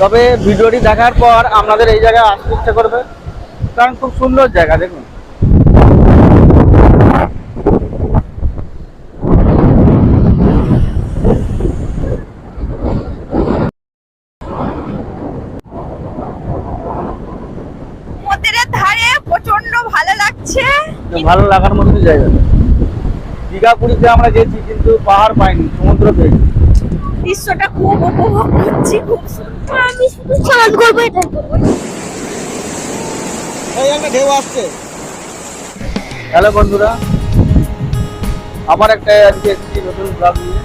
তবে ভিডিওটি দেখার পর আপনাদের এই জায়গায় আসতে ইচ্ছা করবে। কারণ খুব সুন্দর জায়গা দেখুন। ভালো লাগার মতো জায়গা দীঘা পুরীতে আমরা গেছি কিন্তু পাহাড় পাইনি সমুদ্র পেয়েছি দৃশ্যটা খুব উপভোগ করছি খুব সুন্দর। আমি শুধু চান করব এটা করব ঢেউ আসছে। হ্যালো বন্ধুরা আমার একটা আজকে একটি নতুন ব্লগ নিয়ে।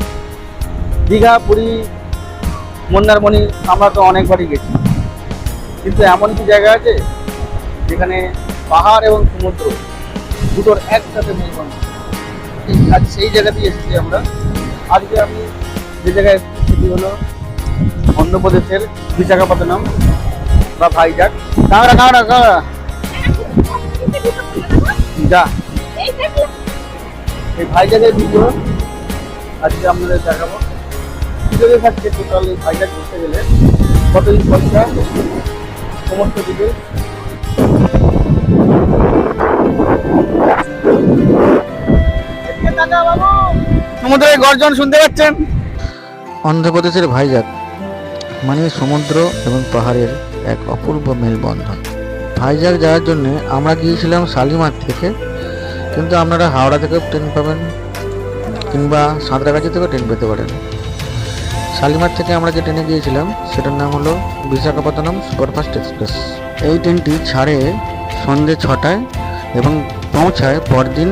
দীঘা পুরী মন্দারমণি আমরা তো অনেকবারই গেছি। কিন্তু এমন কি জায়গা আছে যেখানে পাহাড় এবং সমুদ্র দুটোর একসাথে মিলন আজ সেই জায়গাতেই এসেছি আমরা। আজকে আমি যে জায়গায় সেটি হলো, অন্ধ্রপ্রদেশের বিশাখাপত্তনম, বা ভাইজাগ কাঁকড়া কাঁকড়া কাঁকড়া যা। এই ভাইজাগের ভিডিও আজকে আপনাদের দেখাবো। ভিডিওতে থাকছে টোটাল এই ভাইজাগ ঘুরতে গেলে কত দিন খরচা, সমস্ত ডিটেলস সমুদ্রের গর্জন শুনতে পাচ্ছেন? অন্ধ্রপ্রদেশের ভাইজাগ মানে সমুদ্র এবং পাহাড়ের এক অপূর্ব মেলবন্ধন। ভাইজাগ যাওয়ার জন্য আমরা গিয়েছিলাম শালিমার থেকে, কিন্তু আপনারা হাওড়া থেকেও ট্রেন পাবেন কিংবা সাঁতরাগাছি থেকেও ট্রেন পেতে পারেন। শালিমার থেকে আমরা যে ট্রেনে গিয়েছিলাম, সেটার নাম হলো বিশাখাপত্তনম সুপারফাস্ট এক্সপ্রেস। এই ট্রেনটি ছাড়ে সন্ধে ছটায় এবং পৌঁছায় পরদিন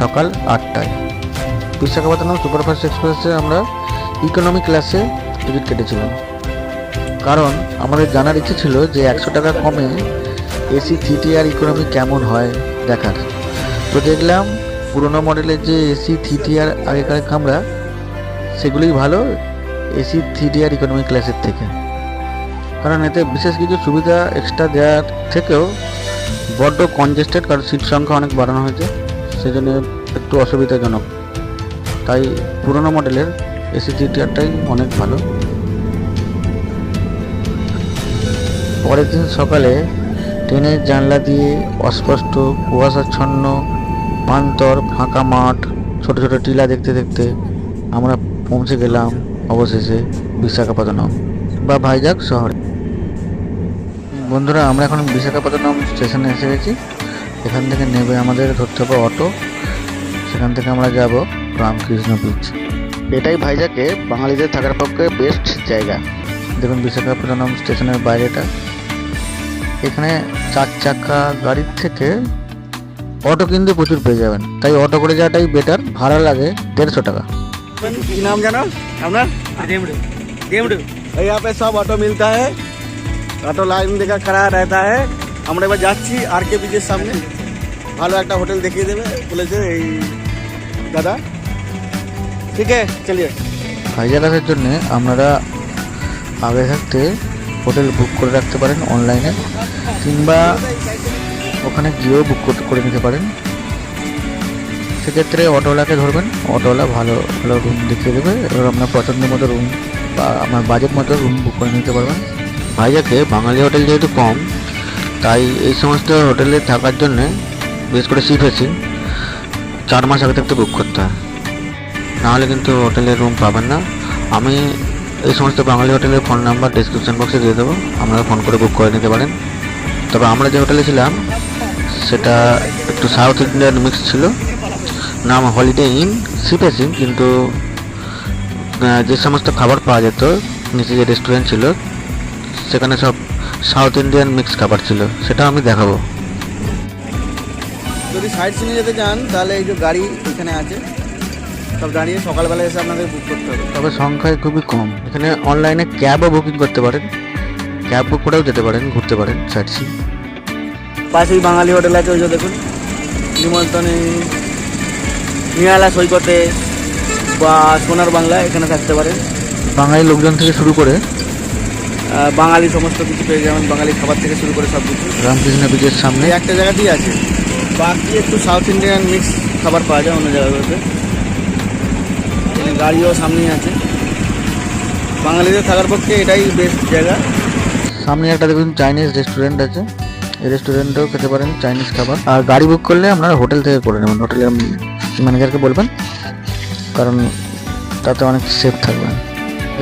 সকাল আটটায়। বিশাখাপত্তনম সুপারফাস্ট এক্সপ্রেসে আমরা ইকোনমি ক্লাসে টিকিট কেটেছিলাম। কারণ আমাদের জানার ইচ্ছে ছিল যে একশো টাকা কমে এসি থ্রি আর ইকোনমি কেমন হয় দেখার। তো দেখলাম পুরোনো মডেলের যে এসি থ্রি আর আগেকার কামরা, সেগুলোই ভালো এসি থ্রি আর ইকোনমি ক্লাসের থেকে। কারণ এতে বিশেষ কিছু সুবিধা এক্সট্রা দেওয়ার থেকেও বড্ড কনজেস্টেড কারণ সিট সংখ্যা অনেক বাড়ানো হয়েছে সেই জন্য একটু অসুবিধাজনক। তাই পুরোনো মডেলের এসি থিয়েটারটাই অনেক ভালো। পরের দিন সকালে ট্রেনের জানলা দিয়ে অস্পষ্ট কুয়াশাচ্ছন্ন প্রান্তর, ফাঁকা মাঠ, ছোট ছোট টিলা দেখতে দেখতে আমরা পৌঁছে গেলাম অবশেষে বিশাখাপত্তনম বা ভাইজাগ শহরে। বন্ধুরা, আমরা এখন বিশাখাপত্তনম স্টেশনে এসে গেছি। এখান থেকে নেবে আমাদের ধরতে হবে অটো। সেখান থেকে আমরা যাব রামকৃষ্ণ বিচ এটাই ভাইজাকে বাঙালিদের থাকার পক্ষে বেস্ট জায়গা দেখুন বিশাখাপত্তনম স্টেশনের বাইরেটা এখানে চার চাকা গাড়ির থেকে অটো কিন্তু প্রচুর পেয়ে যাবেন তাই অটো করে যাওয়াটাই বেটার ভাড়া লাগে দেড়শো টাকা কি নাম জানো আপনার यहाँ पे सब ऑटो मिलता है ऑटो लाइन देखा खड़ा रहता है আমরা এবার যাচ্ছি আর কে বিচের সামনে ভালো একটা হোটেল দেখিয়ে দেবে বলেছে এই দাদা ঠিক আছে চলিয়ে জন্য আপনারা আগে থাকতে হোটেল বুক করে রাখতে পারেন অনলাইনে কিংবা ওখানে গিয়েও বুক করে নিতে পারেন। সেক্ষেত্রে অটোওয়ালাকে ধরবেন অটোওয়ালা ভালো ভালো রুম দেখিয়ে দেবে এবার আপনার পছন্দ মতো রুম বা আপনার বাজেট মতো রুম বুক করে নিতে পারবেন। ভাইজাকে বাঙালি হোটেল যেহেতু কম তাই এই সমস্ত হোটেলে থাকার জন্যে বিশেষ করে সি ফেসিং চার মাস আগে থাকতে বুক করতে হয়। নাহলে কিন্তু হোটেলের রুম পাবেন না। আমি এই সমস্ত বাঙালি হোটেলের ফোন নাম্বার ডিসক্রিপশন বক্সে দিয়ে দেবো। আপনারা ফোন করে বুক করে নিতে পারেন। তবে আমরা যে হোটেলে ছিলাম, সেটা একটু সাউথ ইন্ডিয়ান মিক্স ছিল। নাম হলিডে ইন সিপেসিং কিন্তু যে সমস্ত খাবার পাওয়া যেত, নিচে যে রেস্টুরেন্ট ছিল, সেখানে সব সাউথ ইন্ডিয়ান মিক্স খাবার ছিল। সেটা আমি দেখাবো। যদি সাইড সিনে যেতে চান, তাহলে এই যে গাড়ি এখানে আছে। সব দাঁড়িয়ে সকালবেলা এসে আপনাদের বুক করতে হবে। তবে সংখ্যায় খুবই কম। এখানে অনলাইনে ক্যাবও বুকিং করতে পারেন। ক্যাব বুক করেও যেতে পারেন ঘুরতে পারেন সাইট সিন পাশেই বাঙালি হোটেল আছে ওই যে দেখুন। নিমন্ত্রণে নিয়ালা সৈকতে বা সোনার বাংলা এখানে থাকতে পারেন। বাঙালি লোকজন থেকে শুরু করে বাঙালি সমস্ত কিছু পেয়ে যাবেন বাঙালি খাবার থেকে শুরু করে সব কিছু। রামকৃষ্ণ ব্রিজের সামনে। একটা জায়গাতেই আছে। বাকি একটু সাউথ ইন্ডিয়ান মিক্স খাবার পাওয়া যায় অন্য জায়গাগুলোতে। গাড়িও সামনেই আছে। বাঙালিদের থাকার পক্ষে এটাই বেস্ট জায়গা। সামনে একটা দেখুন চাইনিজ রেস্টুরেন্ট আছে। এই রেস্টুরেন্টেও খেতে পারেন চাইনিজ খাবার। আর গাড়ি বুক করলে আপনারা হোটেল থেকে করে নেবেন হোটেলের ম্যানেজারকে বলবেন। কারণ তাতে অনেক সেফ থাকবেন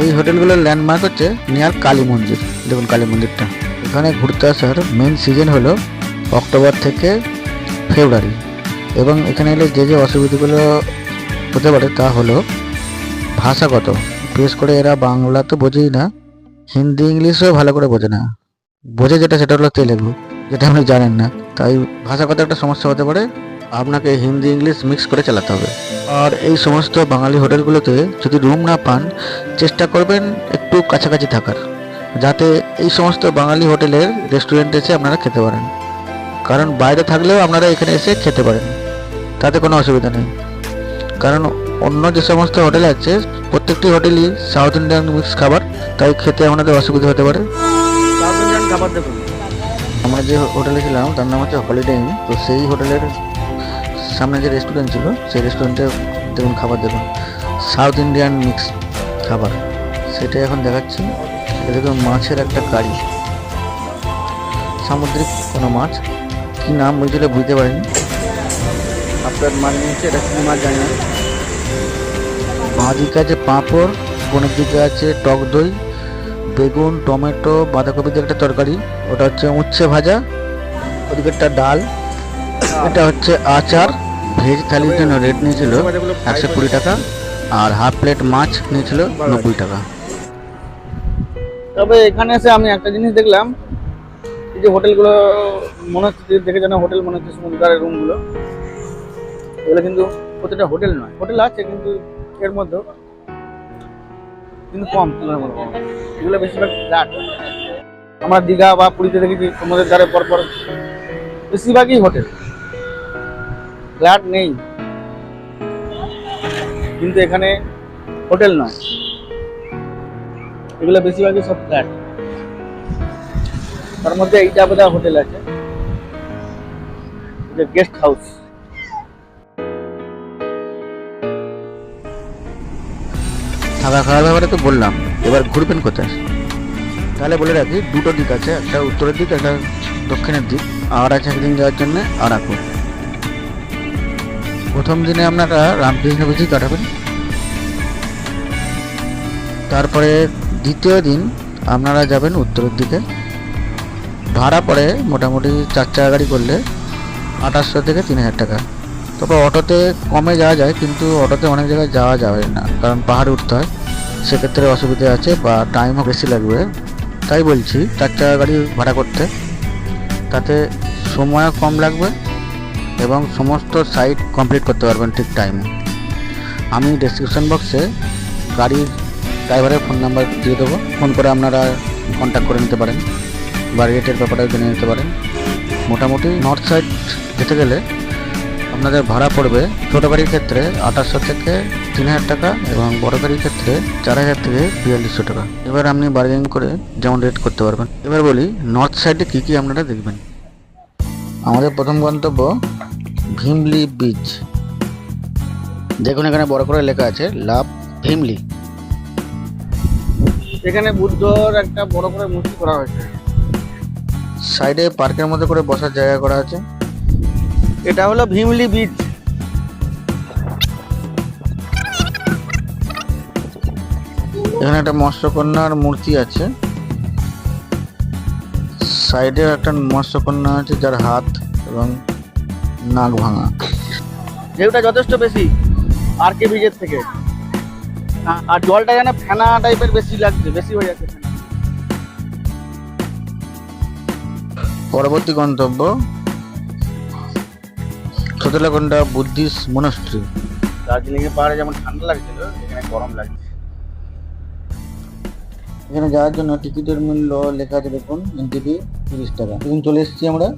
এই হোটেলগুলোর ল্যান্ডমার্ক হচ্ছে নিয়ার কালী মন্দির। দেখুন কালী মন্দিরটা। এখানে ঘুরতে আসার মেন সিজন হলো অক্টোবর থেকে ফেব্রুয়ারি। এবং এখানে এলে যে যে অসুবিধাগুলো হতে পারে তা হলো ভাষাগত। বিশেষ করে এরা বাংলা তো বোঝেই না, হিন্দি, ইংলিশও ভালো করে বোঝে না। বোঝে যেটা সেটা হলো তেলেগু, যেটা আপনি জানেন না। তাই ভাষাগত একটা সমস্যা হতে পারে, আপনাকে হিন্দি, ইংলিশ মিক্স করে চালাতে হবে। আর এই সমস্ত বাঙালি হোটেলগুলোতে যদি রুম না পান, চেষ্টা করবেন একটু কাছাকাছি থাকার, যাতে এই সমস্ত বাঙালি হোটেলের রেস্টুরেন্টে এসে আপনারা খেতে পারেন। কারণ বাইরে থাকলেও আপনারা এখানে এসে খেতে পারেন, তাতে কোনো অসুবিধা নেই। কারণ অন্য যে সমস্ত হোটেল আছে প্রত্যেকটি হোটেলই সাউথ ইন্ডিয়ান মিক্স খাবার তাই খেতে আপনাদের অসুবিধা হতে পারে। সাউথ ইন্ডিয়ান খাবার দেখুন। আমরা যে হোটেলে ছিলাম তার নাম হচ্ছে হলিডে ইন তো সেই হোটেলের সামনে যে রেস্টুরেন্ট ছিল সেই রেস্টুরেন্টে দেখুন খাবার দেখুন। সাউথ ইন্ডিয়ান মিক্স খাবার সেটাই এখন দেখাচ্ছি। এটা দেখুন মাছের একটা কারি। সামুদ্রিক কোনো মাছ কি নাম বলছিল বুঝতে পারিনি। আপনার মাছ নিয়েছে এটা কি মাছ জানি না দিকে আছে পাঁপড় কোনের দিকে আছে টক দই বেগুন টমেটো বাঁধাকপি দিয়ে একটা তরকারি ওটা হচ্ছে উচ্ছে ভাজা ওদিকে একটা ডাল এটা হচ্ছে আচার ভেজ থালির জন্য রেট নিয়েছিল একশো কুড়ি টাকা আর হাফ প্লেট মাছ নিয়েছিল নব্বই টাকা। তবে এখানে এসে আমি একটা জিনিস দেখলাম এই যে হোটেলগুলো মনে হচ্ছে দেখে যেন হোটেল মনে হচ্ছে সমুদ্রের রুমগুলো এগুলো কিন্তু প্রতিটা হোটেল নয় হোটেল আছে কিন্তু এর মধ্যেও। কিন্তু কম এগুলো বেশিরভাগ ফ্ল্যাট। আমরা দীঘা বা পুরীতে দেখেছি সমুদ্রের ধারে পরপর বেশিরভাগই হোটেল। ফ্ল্যাট নেই। কিন্তু এখানে হোটেল নয়। এগুলো বেশিরভাগই সব ফ্ল্যাট। তার মধ্যে এইটা বোধহয় হোটেল আছে। Guest house. থাকা খাওয়ার ব্যাপারে তো বললাম। এবার ঘুরবেন কোথায়? তাহলে বলে রাখি, দুটো দিক আছে, একটা উত্তরের দিক, একটা দক্ষিণের দিক। আর আছে একদিন যাওয়ার জন্য আরাকুর প্রথম দিনে আপনারা রামকৃষ্ণ বিচই কাটাবেন। তারপরে দ্বিতীয় দিন আপনারা যাবেন উত্তরের দিকে। ভাড়া পড়ে মোটামুটি চার চাকা গাড়ি করলে আঠাশশো থেকে তিন হাজার টাকা। তবে অটোতে কমে যাওয়া যায়, কিন্তু অটোতে অনেক জায়গায় যাওয়া যাবে না, কারণ পাহাড়ে উঠতে হয়। সেক্ষেত্রে অসুবিধা আছে বা টাইমও বেশি লাগবে। তাই বলছি, চার চাকা গাড়ি ভাড়া করতে। তাতে সময়ও কম লাগবে এবং সমস্ত সাইট কমপ্লিট করতে পারবেন ঠিক টাইমে আমি ডেসক্রিপশন বক্সে গাড়ির ড্রাইভারের ফোন নাম্বার দিয়ে দেবো। ফোন করে আপনারা কন্ট্যাক্ট করে নিতে পারেন বা রেটের ব্যাপারে জেনে নিতে পারেন। মোটামুটি নর্থ সাইড যেতে গেলে আপনাদের ভাড়া পড়বে ছোটো গাড়ির ক্ষেত্রে আঠাশশো থেকে তিন হাজার টাকা এবং বড় গাড়ির ক্ষেত্রে চার হাজার থেকে বিয়াল্লিশশো টাকা। এবার আপনি বার্গেনিং করে যেমন রেট করতে পারবেন। এবার বলি নর্থ সাইডে কী কী আপনারা দেখবেন? আমাদের প্রথম গন্তব্য ভীমলি বিচ দেখুন এখানে বড় করে লেখা আছে লাভ ভীমলি। এখানে বুদ্ধর একটা বড় করে মূর্তি করা হয়েছে। সাইডে পার্কের মধ্যে করে বসার জায়গা করা আছে। এটা হলো ভীমলি বিচ এখানে একটা মৎস্যকন্যার মূর্তি আছে। সাইডে একটা মৎস্যকন্যা আছে যার হাত এবং নাক ভাঙা। ঢেউটা যথেষ্ট বেশি আর কে ব্রিজের থেকে। আর জলটা যেন ফেনা টাইপের বেশি লাগছে বেশি হয়ে যাচ্ছে। পরবর্তী গন্তব্য সতলাকন্ডা বুদ্ধিস্ট মনস্ট্রি দার্জিলিং এ পাহাড়ে যেমন ঠান্ডা লাগছিল এখানে গরম লাগছে। এখানে যাওয়ার জন্য টিকিটের মূল্য লেখা আছে দেখুন, এনটিপি তিরিশ টাকা। এখন চলে এসেছি আমরা।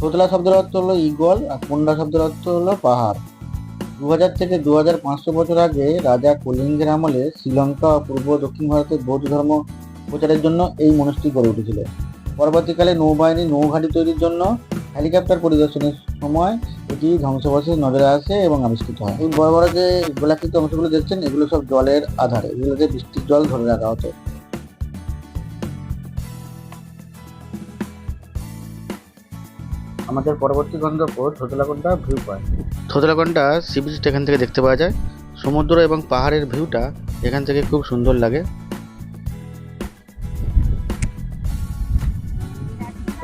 সোতলা শব্দের অর্থ হলো ইগল আর কোন্ডা শব্দের অর্থ হলো পাহাড়। দু হাজার থেকে দু হাজার পাঁচশো বছর আগে রাজা কলিঙ্গের আমলে শ্রীলঙ্কা ও পূর্ব দক্ষিণ ভারতে বৌদ্ধ ধর্ম প্রচারের জন্য এই মনস্ট্রি গড়ে উঠেছিল। পরবর্তীকালে নৌবাহিনী, নৌঘাঁটি তৈরির জন্য হেলিকপ্টার পরিদর্শনের সময় এটি ধ্বংসাবশেষ নজরে আসে এবং আবিষ্কৃত হয়। এই বড় বড় যে গোলাকৃত অংশগুলো দেখছেন, এগুলো সব জলের আধারে। এগুলোকে বৃষ্টির জল ধরে রাখা হতো। আমাদের পরবর্তী গন্তব্য Thotlakonda view point Thotlakonda sea বিচটা এখান থেকে দেখতে পাওয়া যায়। সমুদ্র এবং পাহাড়ের ভিউটা এখান থেকে খুব সুন্দর লাগে।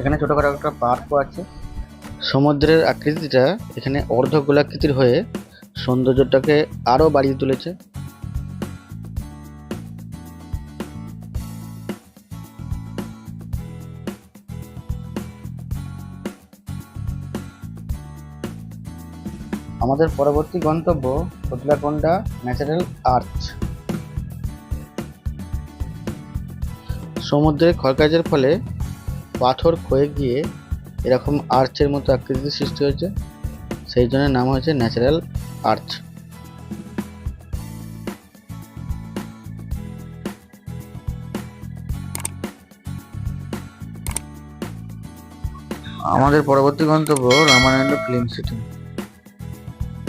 এখানে ছোটখাটো একটা পার্কও আছে। সমুদ্রের আকৃতিটা এখানে অর্ধ গোলাকৃতির হয়ে সৌন্দর্যটাকে আরও বাড়িয়ে তুলেছে। আমাদের পরবর্তী গন্তব্য কতলাকোন্ডা ন্যাচারাল আর্চ। সমুদ্রের ক্ষয়কাজের ফলে পাথর ক্ষয়ে গিয়ে এরকম আর্চের মতো আকৃতির সৃষ্টি হয়েছে, সেই জন্য নাম হয়েছে ন্যাচারাল আর্চ। আমাদের পরবর্তী গন্তব্য রামানন্দ ফিল্ম সিটি।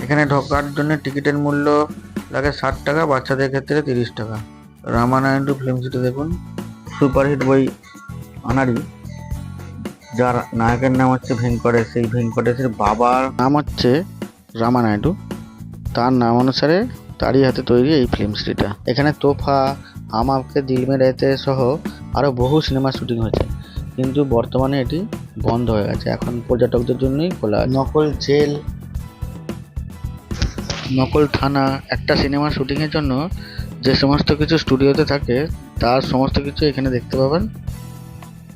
এখানে ঢোকার জন্য টিকিটের মূল্য লাগে ষাট টাকা, বাচ্চাদের ক্ষেত্রে তিরিশ টাকা। রামানায়ণ টু ফিল্ম সিটি দেখুন, সুপারহিট বই আনারি, যার নায়কের নাম হচ্ছে ভেঙ্কটেশ। সেই ভেঙ্কটেশের বাবার নাম হচ্ছে রামানায়ডু তার নাম অনুসারে তারই হাতে তৈরি এই ফিল্ম সিটিটা। এখানে তোফা আমাকে দিল মে রেতে সহ আরও বহু সিনেমা শুটিং হয়েছে। কিন্তু বর্তমানে এটি বন্ধ হয়ে গেছে। এখন পর্যটকদের জন্যই খোলা নকল জেল নকল থানা একটা সিনেমা শুটিংয়ের জন্য যে সমস্ত কিছু স্টুডিওতে থাকে, তার সমস্ত কিছু এখানে দেখতে পাবেন।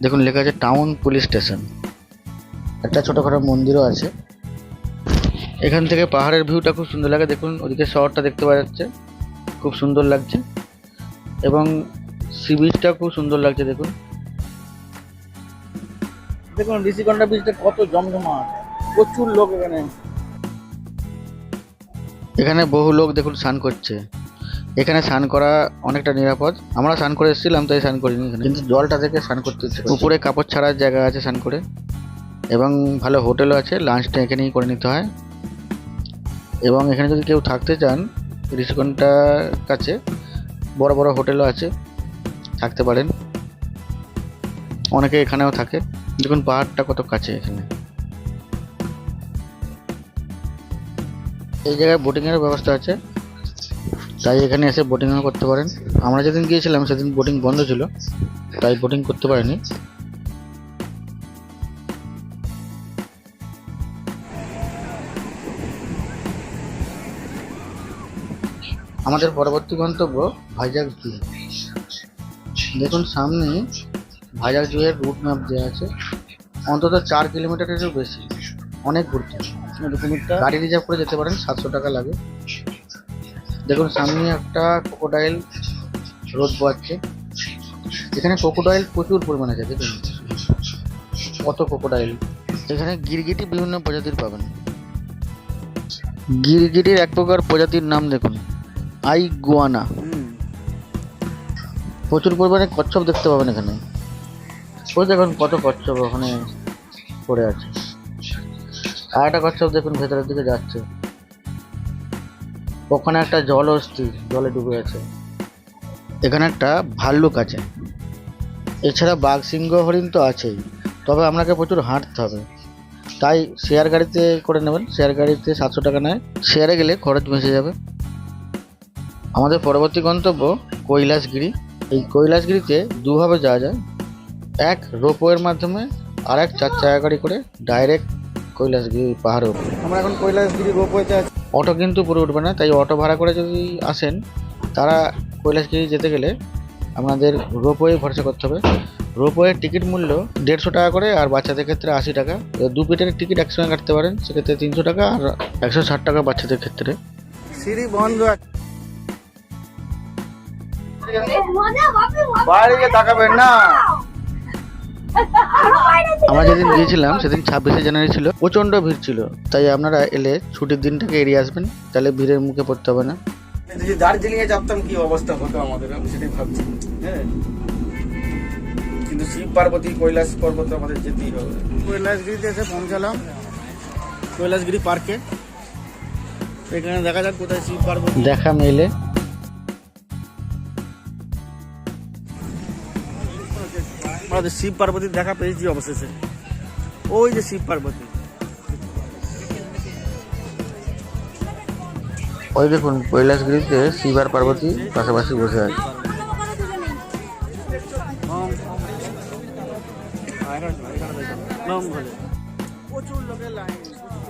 দেখুন, লেখা আছে টাউন পুলিশ স্টেশন। একটা ছোটোখাটো মন্দিরও আছে। এখান থেকে পাহাড়ের ভিউটা খুব সুন্দর লাগে। দেখুন, ওদিকে শহরটা দেখতে পাওয়া যাচ্ছে। খুব সুন্দর লাগছে। এবং সি বিচটা খুব সুন্দর লাগছে, দেখুন। দেখুন ঋষিকন্ডা বীজটা কত জমজমাট। প্রচুর লোক এখানে। এখানে বহু লোক দেখুন স্নান করছে। এখানে স্নান করা অনেকটা নিরাপদ। আমরা স্নান করে এসেছিলাম তাই স্নান করিনি এখানে। কিন্তু জলটা থেকে স্নান করতে উপরে কাপড় ছাড়ার জায়গা আছে স্নান করে। এবং ভালো হোটেলও আছে লাঞ্চটা এখানেই করে নিতে হয়। এবং এখানে যদি কেউ থাকতে চান ঋষিকন্টার কাছে বড় বড় হোটেলও আছে থাকতে পারেন। অনেকে এখানেও থাকে। দেখুন পাহাড়টা কত কাছে এখানে। এই জায়গায় বোটিংয়ের ব্যবস্থা আছে। তাই এখানে এসে বোটিংও করতে পারেন। আমরা যেদিন গিয়েছিলাম সেদিন বোটিং বন্ধ ছিল, তাই বোটিং করতে পারিনি। আমাদের পরবর্তী গন্তব্য ভাইজাগ জু। দেখুন, সামনে ভাইজাগ জু এর রুট ম্যাপ দেওয়া আছে। অন্তত চার কিলোমিটারেরও বেশি, অনেক ঘুরতে কুমিরটা। গাড়ি রিজার্ভ করে যেতে পারেন সাতশো টাকা লাগে। দেখুন সামনে একটা ক্রোকোডাইল রোদ বোয়াচ্ছে এখানে ক্রোকোডাইল প্রচুর পরিমাণে আছে দেখুন। কত ক্রোকোডাইল এখানে গিরগিটি বিভিন্ন প্রজাতির পাবেন। গিরগিটির এক প্রকার প্রজাতির নাম দেখুন আই গুয়ানা প্রচুর পরিমাণে কচ্ছপ দেখতে পাবেন এখানে। ওই দেখুন কত কচ্ছপ ওখানে পড়ে আছে। আর একটা কচ্ছপ দেখুন ভেতরের দিকে যাচ্ছে। ওখানে একটা জল অস্থি, জলে ডুবে আছে। এখানে একটা ভাল্লুক আছে। এছাড়া বাঘ সিংহ হরিণ তো আছেই, তবে আপনাকে প্রচুর হাঁটতে হবে। তাই শেয়ার গাড়িতে করে নেবেন, শেয়ার গাড়িতে সাতশো টাকা নেয়। শেয়ারে গেলে খরচ বেঁচে যাবে। আমাদের পরবর্তী গন্তব্য কৈলাসগিরি। এই কৈলাসগিরিতে দুভাবে যাওয়া যায়। এক রোপওয়ের মাধ্যমে আর এক চার চাকা গাড়ি করে, ডাইরেক্ট কৈলাসগিরি পাহাড়ের উপরে। আমরা এখন কৈলাসগিরি রোপওয়েতে আছি। অটো কিন্তু পুরো উঠবে না তাই অটো ভাড়া করে যদি আসেন তারা কৈলাসগিরি যেতে গেলে আপনাদের রোপওয়ে ভরসা করতে হবে। রোপওয়ের টিকিট মূল্য দেড়শো টাকা করে আর বাচ্চাদের ক্ষেত্রে আশি টাকা। দু পিটের টিকিট একসঙ্গে কাটতে পারেন সেক্ষেত্রে তিনশো টাকা আর একশো ষাট টাকা বাচ্চাদের ক্ষেত্রে। সিঁড়ি বন্ধ বাইরে গিয়ে তাকাবেন না। আমরা যেদিন গিয়েছিলাম সেদিন ছাব্বিশে জানুয়ারি ছিল। প্রচণ্ড ভিড় ছিল। তাই আপনারা এলে ছুটির দিনটাকে এড়িয়ে আসবেন। তাহলে ভিড়ের মুখে পড়তে হবে না। যদি দার্জিলিং এ চাপতাম কি অবস্থা হতো আমাদের? আমি সেটাই ভাবছি। হ্যাঁ। কিন্তু শিব পার্বতী কৈলাস পর্বত আমাদের যেতেই হবে। কৈলাসগিরিতে এসে পৌঁছালাম। কৈলাসগিরি পার্কে। এখানে দেখা যাক কোথায় শিব পার্বতী। দেখা মেলে। আমাদের শিব পার্বতীর দেখা পেয়েছি অবশেষে। ওই যে শিব পার্বতী। ওই দেখুন, কৈলাসগিরিতে শিব আর পার্বতী পাশাপাশি বসে আছে।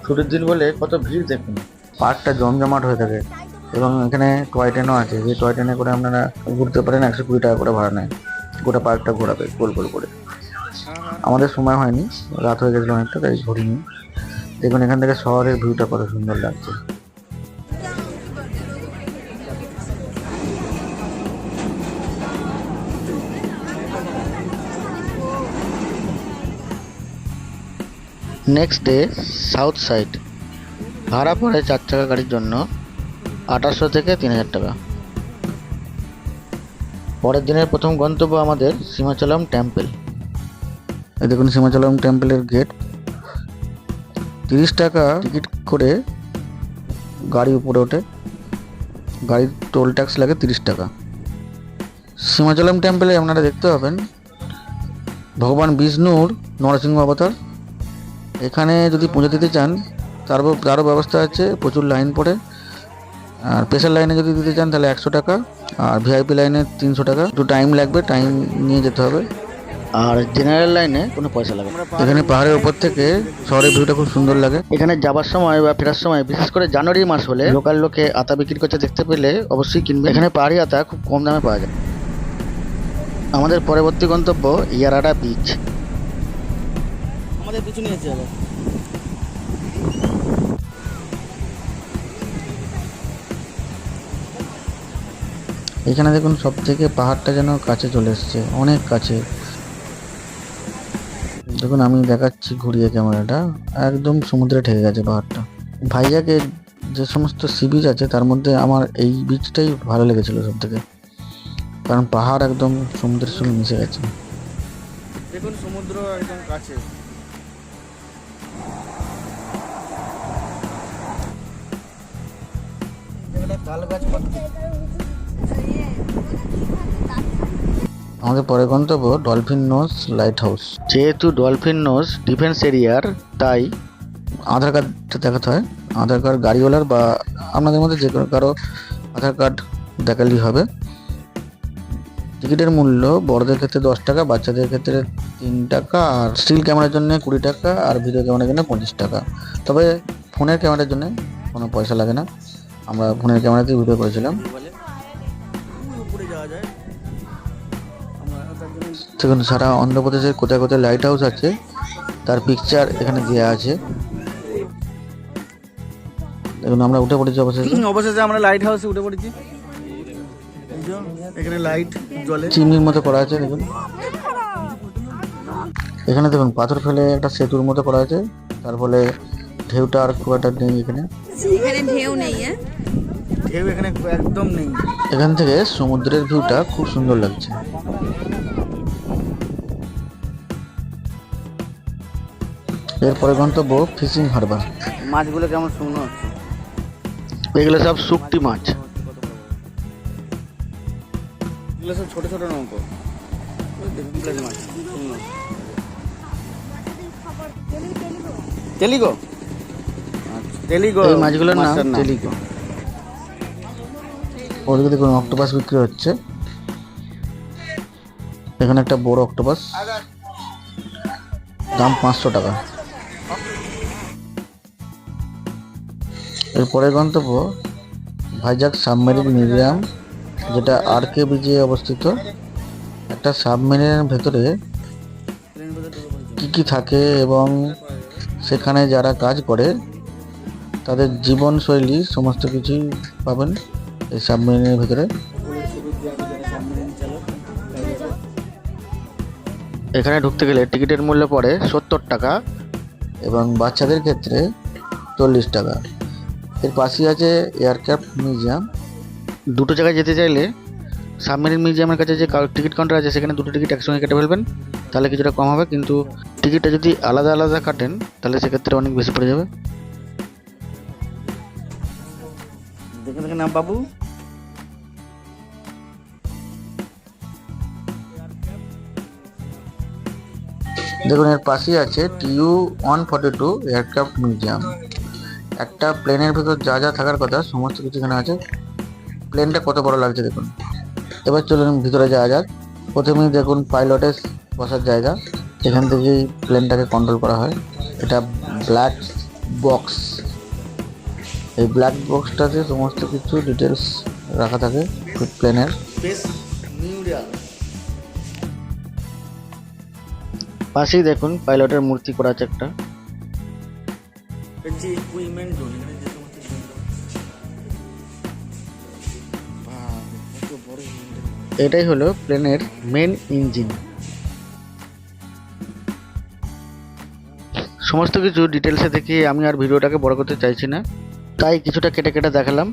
ছুটির দিন বলে কত ভিড় দেখুন। পার্কটা জমজমাট হয়ে থাকে এবং এখানে টয় ট্রেনও আছে। যে টয় ট্রেনে করে আপনারা ঘুরতে পারেন একশো কুড়ি টাকা করে ভাড়া নেয়। গোটা পার্কটা ঘোরাবে, গোল গোল করে। আমাদের সময় হয়নি, রাত হয়ে গেছিল অনেকটা, তাই ঘুরিনি দেখুন, এখান থেকে শহরের ভিউটা কত সুন্দর লাগছে। নেক্সট ডে সাউথ সাইড ভাড়া পড়ে চার চাকা গাড়ির জন্য আঠাশশো থেকে তিন হাজার টাকা। পরের দিনের প্রথম গন্তব্য আমাদের সীমাচলম টেম্পল। এই দেখুন, সীমাচলম টেম্পলের গেট। তিরিশ টাকা টিকিট করে গাড়ি উপরে ওঠে। গাড়ির টোল ট্যাক্স লাগে তিরিশ টাকা। সীমাচলম টেম্পলে আপনারা দেখতে পাবেন ভগবান বিষ্ণুর নরসিংহ অবতার। এখানে যদি পুজো দিতে চান তার তারও ব্যবস্থা আছে, প্রচুর লাইন পড়ে। আর স্পেশাল লাইনে যদি দিতে চান তাহলে একশো টাকা আর ভিআইপি লাইনে তিনশো টাকা। একটু টাইম লাগবে টাইম নিয়ে যেতে হবে। আর জেনারেল লাইনে কোনো পয়সা লাগে না। এখানে পাহাড়ের উপর থেকে শহরের ভিউটা খুব সুন্দর লাগে। এখানে যাবার সময় বা ফেরার সময় বিশেষ করে জানুয়ারি মাস হলে লোকাল লোকে আতা বিক্রি করতে দেখতে পেলে অবশ্যই কিনবে। এখানে পাহাড়ি আতা খুব কম দামে পাওয়া যায়। আমাদের পরবর্তী গন্তব্য ইয়ারাডা বিচ আমাদের পিছনে আছে এখানে দেখুন সব থেকে পাহাড়টা যেন কাছে চলে এসছে, অনেক কাছে। দেখুন আমি দেখাচ্ছি ঘুরিয়ে ক্যামেরাটা, একদম সমুদ্রে ঠেকে গেছে পাহাড়টা। ভাইজাকে যে সমস্ত সি বিচ আছে, তার মধ্যে আমার এই বিচটাই ভালো লেগেছিল সব থেকে কারণ পাহাড় একদম সমুদ্রের সঙ্গে মিশে গেছে। দেখুন সমুদ্র একদম কাছে। তাল গাছ আমাদের পরে গন্তব্য ডলফিন নোজ লাইট হাউস যেহেতু ডলফিন নোজ ডিফেন্স এরিয়ার তাই আধার কার্ডটা দেখাতে হয়। আধার কার্ড গাড়িওয়ালার বা আপনাদের মধ্যে যে কোনো কারও আধার কার্ড দেখালেই হবে। টিকিটের মূল্য বড়দের ক্ষেত্রে দশ টাকা বাচ্চাদের ক্ষেত্রে তিন টাকা আর স্টিল ক্যামেরার জন্য কুড়ি টাকা আর ভিডিও ক্যামেরার জন্য পঁচিশ টাকা। তবে ফোনের ক্যামেরার জন্য কোনো পয়সা লাগে না। আমরা ফোনের ক্যামেরাতেই ভিডিও করেছিলাম। দেখুন সারা অন্ধ্রপ্রদেশের কোথায় কোথায় লাইট হাউস আছে তার পিকচার এখানে দেওয়া আছে। দেখুন আমরা উঠে পড়েছি অবশেষে। অবশেষে আমরা লাইট হাউসে উঠে পড়েছি। এখানে লাইট জ্বলে চিমনির মতো করা আছে দেখুন। এখানে দেখুন পাথর ফেলে একটা সেতুর মতো করা আছে তার ফলে ঢেউটা আর খুব একটা নেই এখানে। এখানে ঢেউ নেই হ্যাঁ? ঢেউ এখানে একদম নেই। এখান থেকে সমুদ্রের ভিউটা খুব সুন্দর লাগছে। এরপরে গন্তব্য ফিশিং হারবার। মাছগুলো কেমন শুকনো হচ্ছে এগুলো সব শুকটি মাছ। এগুলো সব ছোট ছোট নৌকো। মাছ তেলিগো আচ্ছা তেলিগো এই মাছগুলোর নাম তেলিগো ওদিকে দেখুন অক্টোপাস বিক্রি হচ্ছে। এখানে একটা বড় অক্টোপাস। দাম পাঁচশো টাকা। এরপরে গন্তব্য ভাইজাগ সাবমেরিন মিউজিয়াম যেটা আর কে বিজে অবস্থিত একটা সাবমেরিনের ভেতরে। কি কি থাকে এবং সেখানে যারা কাজ করে তাদের জীবনশৈলী সমস্ত কিছুই পাবেন এই সাবমেরিনের ভিতরে এখানে ঢুকতে গেলে টিকিটের মূল্য পড়ে সত্তর টাকা এবং বাচ্চাদের ক্ষেত্রে চল্লিশ টাকা এর পাশেই আছে এয়ারক্রাফট মিউজিয়াম দুটো জায়গায় যেতে চাইলে সাবমেরিন মিউজিয়ামের কাছে যে টিকিট কাউন্টার আছে সেখানে দুটো টিকিট একসঙ্গে কেটে ফেলবেন। তাহলে কিছুটা কম হবে কিন্তু টিকিটটা যদি আলাদা আলাদা কাটেন তাহলে সেক্ষেত্রে অনেক বেশি পড়ে যাবে। দেখে দেখে নাম বাবু। দেখুন এর পাশেই আছে TU one forty two aircraft museum একটা প্লেনের ভেতর যা যা থাকার কথা, সমস্ত কিছু এখানে আছে। প্লেনটা কত বড় লাগছে দেখুন। এবার চলুন ভিতরে যাওয়া যাক। প্রথমেই দেখুন পাইলটের বসার জায়গা। এখান থেকেই প্লেনটাকে কন্ট্রোল করা হয়। এটা ব্ল্যাক বক্স এই ব্ল্যাক বক্সটাতে সমস্ত কিছু ডিটেলস রাখা থাকে প্লেনের পাশেই দেখুন পাইলটের মূর্তি করা আছে একটা। এটাই হলো প্লেনের মেন ইঞ্জিন। সমস্ত কিছু ডিটেলসে দেখে আমি আর ভিডিওটাকে বড় করতে চাইছি না। তাই কিছুটা কেটে কেটে দেখালাম।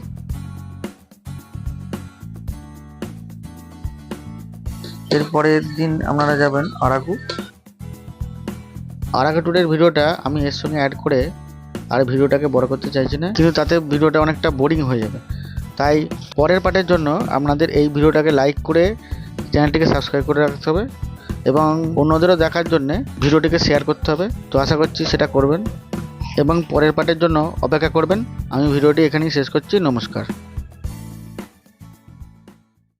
এরপরের দিন আপনারা যাবেন আরাকু। আরাকু ট্যুরের ভিডিওটা আমি এর সঙ্গে অ্যাড করে আর ভিডিওটাকে বড় করতে চাইছি না। কিন্তু তাতে ভিডিওটা অনেকটা বোরিং হয়ে যাবে। তাই পরের পার্টের জন্য আপনাদের এই ভিডিওটাকে লাইক করে চ্যানেলটিকে সাবস্ক্রাইব করে রাখতে হবে এবং অন্যদেরও দেখার জন্যে ভিডিওটিকে শেয়ার করতে হবে। তো আশা করছি সেটা করবেন এবং পরের পার্টের জন্য অপেক্ষা করবেন। আমি ভিডিওটি এখানেই শেষ করছি। নমস্কার।